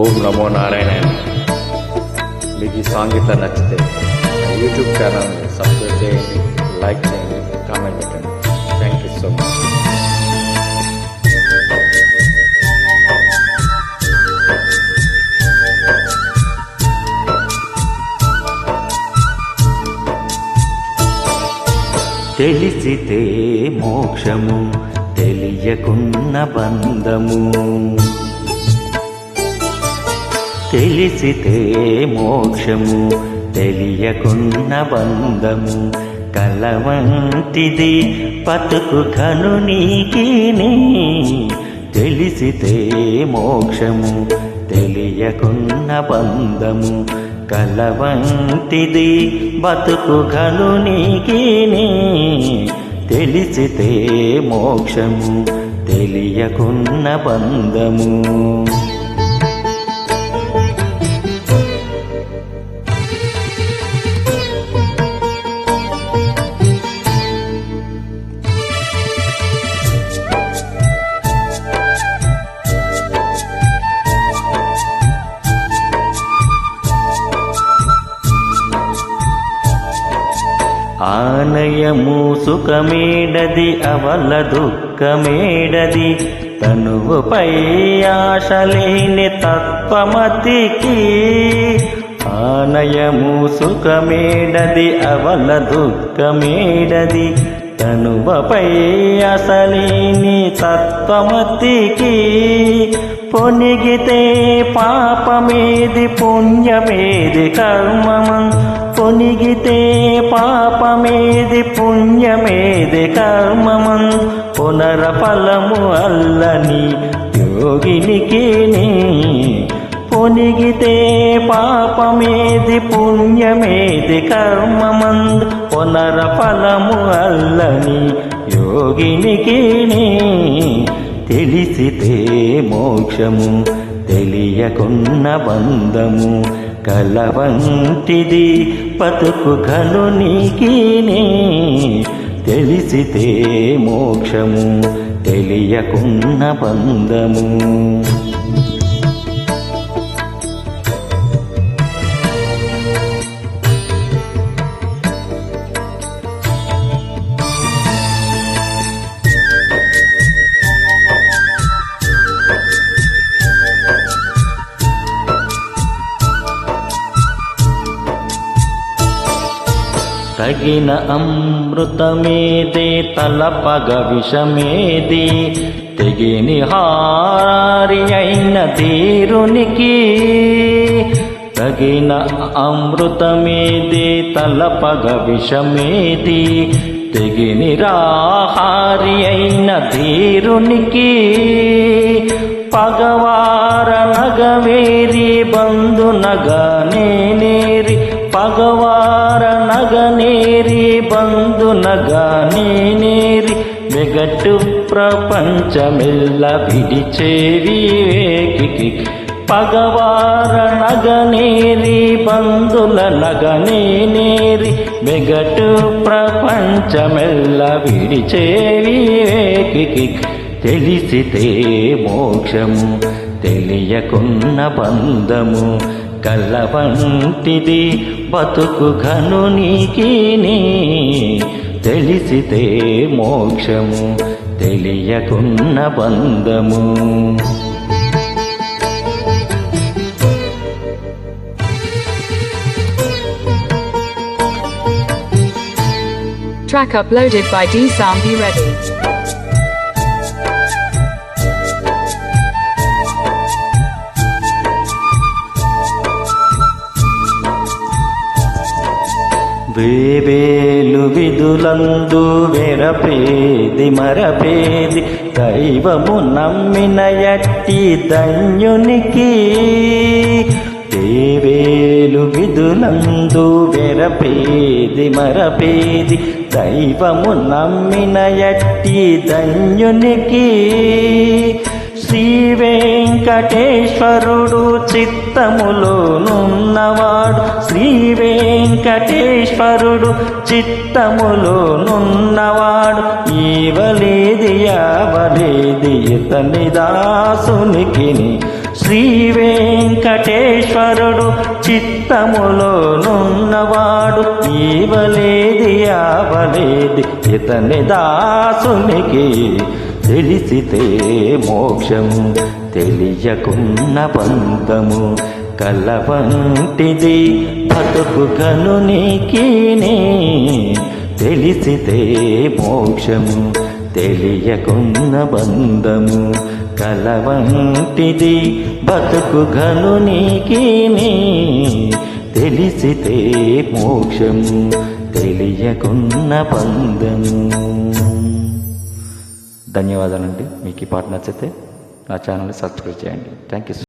ఓం నమో నారాయణ మీకు ఈ సాంగ్ ఇట్లా నచ్చితే యూట్యూబ్ ఛానల్ని సబ్స్క్రైబ్ చేయండి లైక్ చేయండి కామెంట్ పెట్టండి. థ్యాంక్ యూ సో మచ్ తెలిసితే మోక్షము తెలియకున్న బంధము. తెలిసితే మోక్షము తెలియకున్న బంధము కలవంటిది పతుకు కను నీకిని. తెలిసితే మోక్షము తెలియకున్న బంధము కలవంటిది బతుకు కను నీకిని. తెలిసితే మోక్షము తెలియకున్న బంధము. ఆనయము సుఖమేడది అవల దుఃఖమేడది. తనువుపై ఆశలేని తత్వమతికి ఆనయము సుఖమేడది అవల దుఃఖమేడది. తనువపై అసలేని తత్వమతికి పొనిగితే పాపమేది పుణ్యమేది కర్మమం? పొనిగితే పాపమేది పుణ్యమేది కర్మమం పునర ఫలము అల్లని యోగినికి పొనిగితే పాపమేది పుణ్యమేది కర్మమందు పునర ఫలము అల్లని యోగినికి తెలిసితే మోక్షము తెలియకున్న బంధము కలవంటిది. బతుకు కనునికినే తెలిసితే మోక్షము తెలియకున్న బంధము. తగిన అమృతమేదే తలపగ విషమేది. తెగిని హారి అయిన తీరునికి తగిన అమృతమేది తలపగ విషమేది. తెగిని రాహారి అయిన తీరునికి పగవార నగవేరి బంధు నగ నగనేరి పగవార నగనేరి బంధు నగనేరి వెగట్టు ప్రపంచమెల్ల విడిచేవి వేకికి పగవార నగనేరి బంధుల నగనేరి వెగటు ప్రపంచమెల్ల విడిచేవి వేకికి తెలిసితే మోక్షము తెలియకున్న బంధము కలవంటిది బతుకు ఘనునికిని తెలిసితే మోక్షము తెలియకున్న బంధము Track uploaded by D Be Ready. వేవేలు విధులందు వెరపేది మరపేది దైవము నమ్మిన ఎట్టి ధన్యునికి దేవేలు విధులందు వెరపేది మరపేది దైవము నమ్మిన ఎట్టి ధన్యునికి శ్రీవే వెంకటేశ్వరుడు చిత్తములోనున్నవాడు. శ్రీ వెంకటేశ్వరుడు చిత్తములోనున్నవాడు. ఈవలేది యావలేది ఇతని దాసునికి శ్రీ వెంకటేశ్వరుడు చిత్తములోనున్నవాడు. ఈవలేది ఆవలేది ఇతని దాసునికి తెలిసితే మోక్షము తెలియకున్న పంతము కలవంటిది బతుకు కనునికినే తెలిసితే మోక్షము తెలియకున్న బంధము కలవంటిది బతుకు గనునికిని తెలిసితే మోక్షము తెలియకున్న బంధము. ధన్యవాదాలండి. మీకు ఈ పాట నచ్చితే నా ఛానల్ని సబ్స్క్రైబ్ చేయండి. Thank you